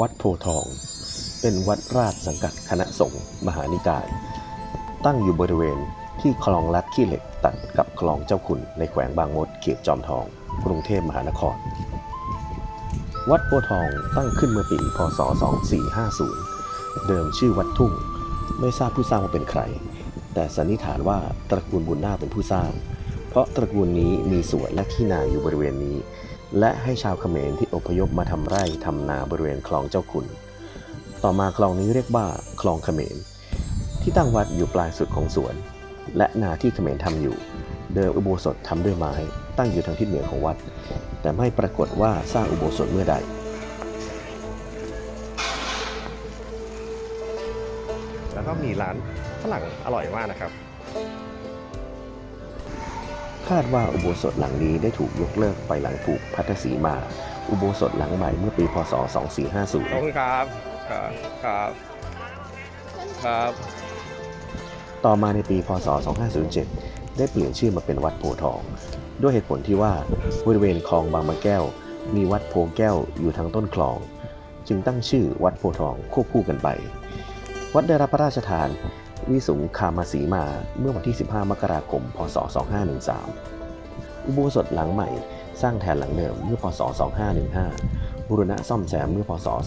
วัดโพทอง เป็นวัดราชสังกัดคณะสงฆ์มหานิกาย ตั้งอยู่บริเวณที่คลองลัดขี้เหล็กตัดกับคลองเจ้าขุนในแขวงบางมดเขตจอมทอง กรุงเทพมหานคร วัดโพทองตั้งขึ้นเมื่อปีพศ 2450 เดิมชื่อวัดทุ่ง ไม่ทราบผู้สร้างว่าเป็นใคร แต่สันนิษฐานว่าตระกูลบุญนาเป็นผู้สร้าง เพราะตระกูลนี้มีสวนและที่นาอยู่บริเวณนี้ และให้ชาวเขมรที่อพยพมาทำไร่ทำนาบริเวณคลองเจ้าขุนต่อมาคลองนี้เรียกว่าคลองเขมร ที่ตั้งวัดอยู่ปลายสุดของสวน และนาที่เขมรทำอยู่ เดิมอุโบสถทำด้วยไม้ ตั้งอยู่ทางทิศเหนือของวัด แต่ไม่ปรากฏว่าสร้างอุโบสถเมื่อใดแล้วก็มีร้านฝรั่งอร่อยมากนะครับ คาดว่าอุโบสถหลังนี้ได้ถูกยกเลิกไปหลังผูกพัทธสีมา อุโบสถหลังใหม่เมื่อปีพศขอบ2450คุณครับ ครับ ครับครับ ต่อมาในปีพศ 2507 ได้เปลี่ยนชื่อมาเป็นวัดโพธิ์ทอง ด้วยเหตุผลที่ว่าบริเวณคลองบางมะแก้ว มีวัดโพแก้วอยู่ทางต้นคลอง จึงตั้งชื่อวัดโพธิ์ทองควบคู่กันไป วัดได้รับพระราชทาน วิสุงคามาสีมาเมื่อวันที่ 15 มกราคม พศ 2513 อุโบสถหลังใหม่สร้างแทนหลังเดิมเมื่อพศ 2515 บูรณะซ่อมแซมเมื่อพศ 2543